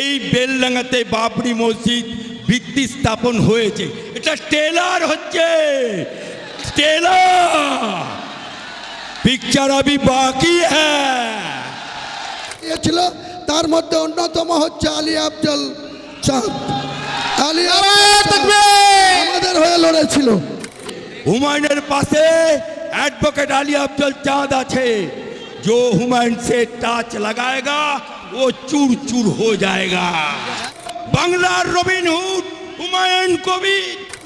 এই বেলডাঙ্গাতে বাবরি মসজিদ ভিত্তি স্থাপন হয়েছে এটা টেলার হচ্ছে টেলার পিকচার আবি বাকি হ্যাঁ ছিল তার মধ্যে অন্যতম হচ্ছে আলী আফজল চাঁদ আলী আফজল চাঁদ আমাদের হয়ে লড়েছিল হুমায়ুনের পাশে एडवोकेट अली अफजल चांद আছে जो हुमायूं से टच लगाएगा वो चूर चूर हो जाएगा बांग्ला रॉबिन हुड हुमायूं को भी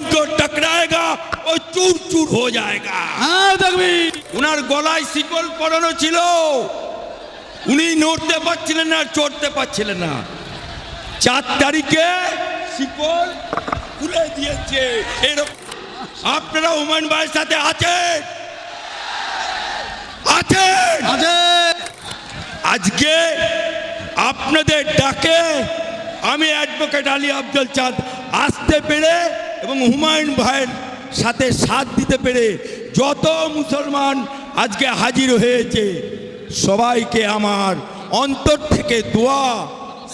जो टकराएगा वो चूर चूर हो जाएगा হ্যাঁ দেখবি উনার গলায় শিকল পরানো ছিল উনি নড়তে পারছিলেন না চড়তে পারছিলেন না চার তারিখে শিকল খুলে দিয়েছে এরকম আপনারা হুমায়ুন ভাইয়ের সাথে আছেন আছেন আছে আজকে আপনাদের ডাকে আমি অ্যাডভোকেট আলী আফজল চাঁদ আসতে পেরে এবং হুমায়ুন ভাইয়ের সাথে সাথ দিতে পেরে যত মুসলমান আজকে হাজির হয়েছে সবাইকে আমার অন্তর থেকে দোয়া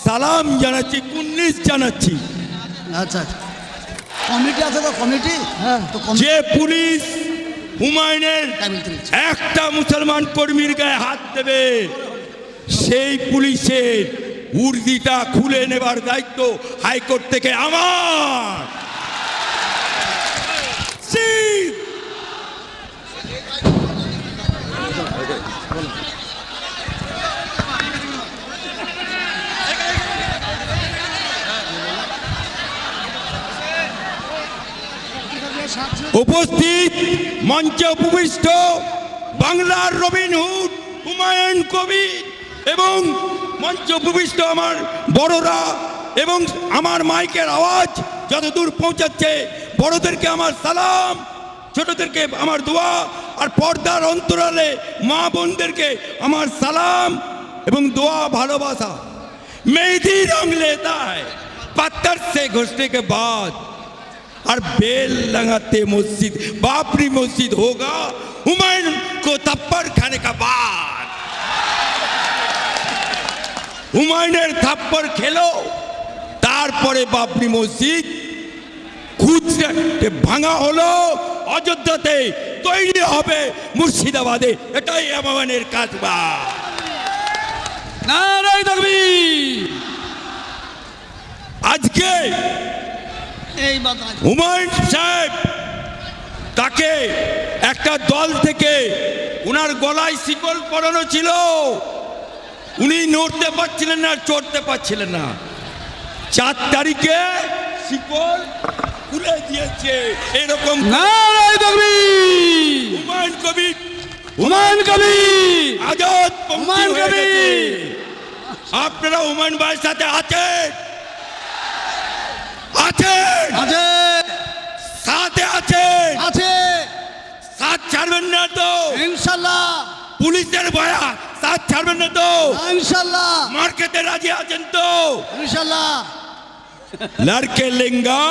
সালাম জানাচ্ছি কুন্নিস জানাচ্ছি। আচ্ছা। কমিটি আছে তো কমিটি? হ্যাঁ যে পুলিশ হুমায়ুনের একটা মুসলমান কর্মীর গায়ে হাত দেবে সেই পুলিশের উর্দিটা খুলে নেবার দায়িত্ব হাইকোর্ট থেকে আমার। উপস্থিত মঞ্চে উপবিষ্ট বাংলার রবিন হুড, হুমায়ুন কবির। এবং মঞ্চ উপবিষ্ট আমার বড়রা এবং আমার মাইকের আওয়াজ যতদূর পৌঁছাচ্ছে, বড়দেরকে আমার সালাম, ছোটদেরকে আমার দোয়া, আর পর্দার অন্তরালে মা বোনদেরকে আমার সালাম এবং দোয়া, ভালোবাসা। মেহেদি রং লেতা হয় পাত্তর সে ঘুষনে কে বাদ। আর বেল লাগাতে মসজিদ, বাপরি মসজিদ হোগা, হুমায়ুন কো তাপ্পার খানে কা বাদ। হুমায়ুনের থাপ্পড় খেলো তারপরে বাবরি মসজিদ খুচরে ভাঙা হলো অযোধ্যাতে তৈরি হবে মুর্শিদাবাদে। এটাই আমাদের কাজবা নারাই দেখবি আজকে এই হুমায়ুন সাহেব তাকে একটা দল থেকে উনার গলায় শিকল পরানো ছিল। উনি নড়তে পারছিলেন না চড়তে পারছিলেন না। চার তারিখে শিকল খুলে দিয়েছে এরকম হুমায়ুন কবির। হুমায়ুন কবি আজাদ হুমায়ুন কবির। আপনারা হুমায়ুন ভাইয়ের সাথে আছেন? আছেন? আছে। সাথে আছেন? আছে। সাথ ছাড়বেন না তো। ইনশাল্লাহ। পুলিশের ভয়া। সাথ ছাড়বেন না তো। ইনশাল্লাহ। মার খেতে রাজি আছেন তো। ইনশাল্লাহ। লড়কে লেঙ্গা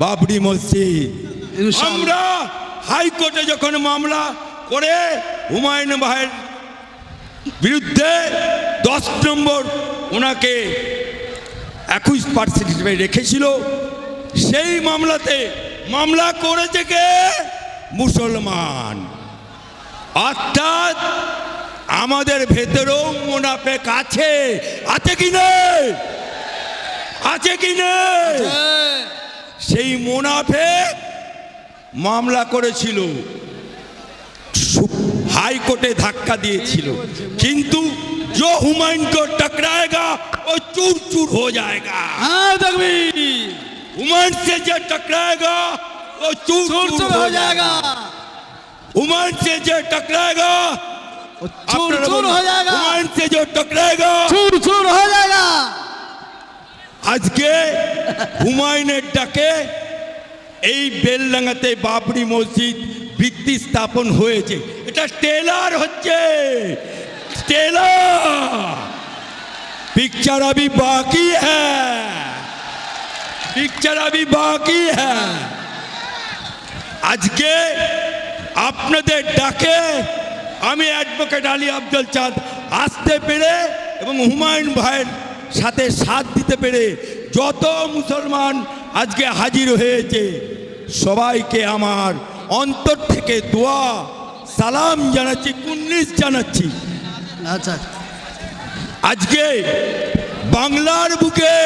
বাবরি মসজিদ। আমরা হাইকোর্টে যখন মামলা করে হুমায়ুন ভাইয়ের বিরুদ্ধে দশ নম্বর ওনাকে একুশ পার্সেন্ট হিসেবে রেখেছিল সেই মামলাতে মামলা করেছে কে? মুসলমান। অর্থাৎ আমাদের ভেতরেও মুনাফেক আছে আছে কি নেই আছে কি নেই সেই মুনাফেক মামলা করেছিল সু- হাইকোর্টে ধাক্কা দিয়েছিল কিন্তু जो हुमायूं को टकराएगा वो चूर चूर हो जाएगा হ্যাঁ দেখবি हुमायूं से जो टकराएगा वो चूर চুর चूर চুর हो হয়ে जाएगा যায়গা हुमायूं से जो टकराएगा চুর আপনারা চুর বলুন, হয়ে যায়গা हुमायूं से जो टकराएगा চুর চুর হয়ে যায়গা আজকে হুমায়ুনের ডাকে এই বেলডাঙ্গাতে বাবরি মসজিদ ভিত্তি স্থাপন হয়েছে এটা টেলার হচ্ছে টেলার পিকচার আবি বাকি হ্যাঁ পিকচার আবি বাকি হ্যাঁ আজকে আপনাদের ডাকে আমি অ্যাডভোকেট আলী আফজল চাঁদ। আসতে পেরে এবং হুমায়ুন ভাইয়ের সাথে সাথ দিতে পেরে যত মুসলমান আজকে হাজির হয়েছে সবাইকে আমার অন্তর থেকে দোয়া সালাম জানাচ্ছি কুন্নিস জানাচ্ছি। আচ্ছা। আজকে বাংলার বুকে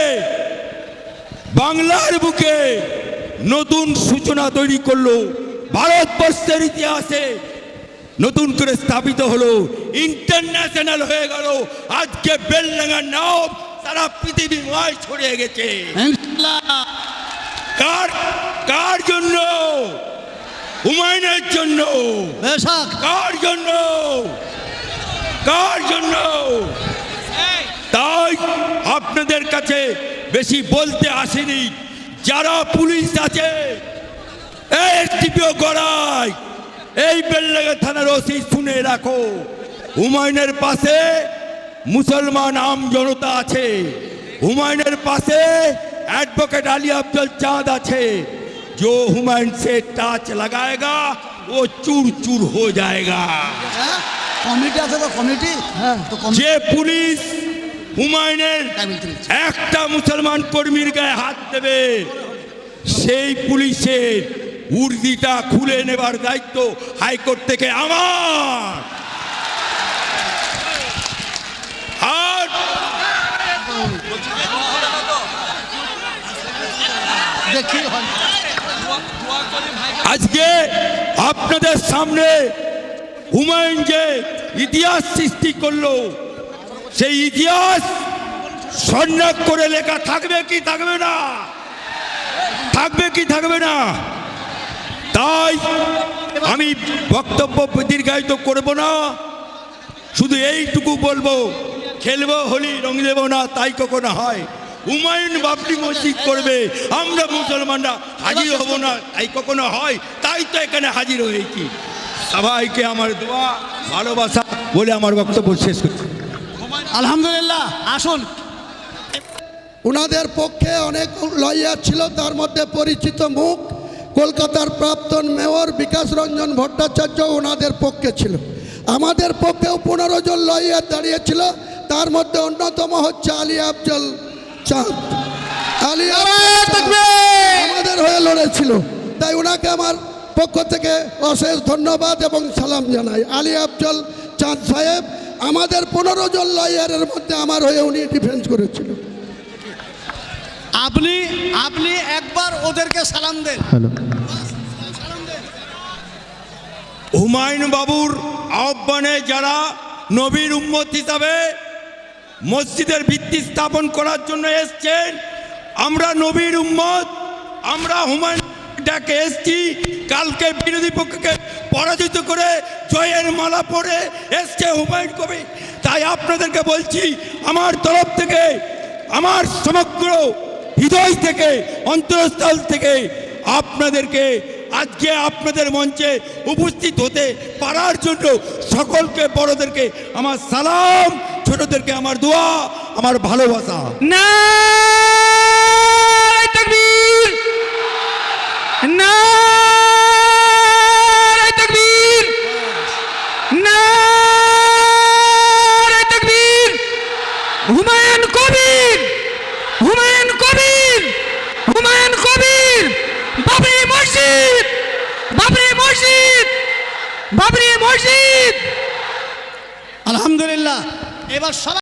বাংলার বুকে নতুন সূচনা তৈরি করল। ভারতবর্ষের ইতিহাসে নতুন করে স্থাপিত হলো ইন্টারন্যাশনাল হয়ে গেল। আজকে বেলডাঙ্গার নাম সারা পৃথিবীময় ছড়িয়ে গেছে। কার কার জন্য? হুমায়ুনের জন্য। কার জন্য? কার জন্য? তাই আপনাদের কাছে বেশি বলতে আসেনি। যারা পুলিশ আছে এসডিপিও গড়াই এই বেল্লাগা থানার ওসি শুনে রাখো হুমায়ুনের পাশে মুসলমান আম জনতা আছে হুমায়ুনের পাশে एडवोकेट अली अफजल चांद আছে जो हुमायूं से टाच लगाएगा वो चूर चूर हो जाएगा হ্যাঁ? কমিটি আছে তো কমিটি হ্যাঁ তো কমিটি যে পুলিশ হুমায়ুনের একটা মুসলমান কর্মীর গায়ে হাত দেবে সেই পুলিশের উর্দিটা খুলে নেবার দায়িত্ব হাইকোর্ট থেকে আমার। আর আজকে আপনাদের সামনে হুমায়ুন যে ইতিহাস সৃষ্টি করল, সেই ইতিহাস সন্ন্যাস করে লেখা থাকবে কি থাকবে না? থাকবে কি থাকবে না? তাই আমি বক্তব্য দীর্ঘায়িত করব না। শুধু এইটুকু বলব খেলব হোলি রং দেব না তাই কখনো হয়। হুমায়ুন বাবরি মসজিদ করবে আমরা মুসলমানরা হাজির হব না তাই কখনো হয়। তাই তো এখানে হাজির হয়েছি। সবাইকে আমার দোয়া ভালোবাসা বলে আমার বক্তব্য শেষ করছি। আলহামদুলিল্লাহ আসুন। ওনাদের পক্ষে অনেক লয়ার ছিল তার মধ্যে পরিচিত মুখ। কলকাতার প্রাক্তন মেয়র বিকাশ রঞ্জন ভট্টাচার্য ওনাদের পক্ষে ছিল। আমাদের পক্ষেও পনেরো জন লয়ার দাঁড়িয়েছিল তার মধ্যে অন্যতম হচ্ছে আলী আফজল চাঁদ। আলী আমাদের হয়ে লড়েছিল। তাই ওনাকে আমার পক্ষ থেকে অশেষ ধন্যবাদ এবং সালাম জানাই। আলী আফজল চাঁদ সাহেব আমাদের পনেরো জন লয়ারের মধ্যে আমার হয়ে উনি ডিফেন্স করেছিল। আপনি আপনি একবার ওদেরকে সালাম দেন। হুমায়ুন বাবুর আহ্বানে যারা নবীর উম্মত হিসাবে মসজিদের ভিত্তি স্থাপন করার জন্য এসছেন আমরা নবীর উম্মত আমরা হুমায়ুন ডাকে এসছি কালকে বিরোধী পক্ষকে পরাজিত করে জয়ের মালা পরে এসছে হুমায়ুন কবি। তাই আপনাদেরকে বলছি আমার তরফ থেকে আমার সমগ্র হৃদয় থেকে অন্তরস্থল থেকে আপনাদেরকে আজকে আপনাদের মঞ্চে উপস্থিত হতে পারার জন্য সকলকে, বড়দেরকে আমার সালাম, ছোটদেরকে আমার দোয়া, আমার ভালোবাসা। না তাকবীর নারায় তাকবীর নারায় তাকবীর হুমায়ুন কবির হুমায়ুন কবির হুমায়ুন কবির বাবরি মসজিদ বাবরি মসজিদ বাবরি মসজিদ। আলহামদুলিল্লাহ। এবার সবাই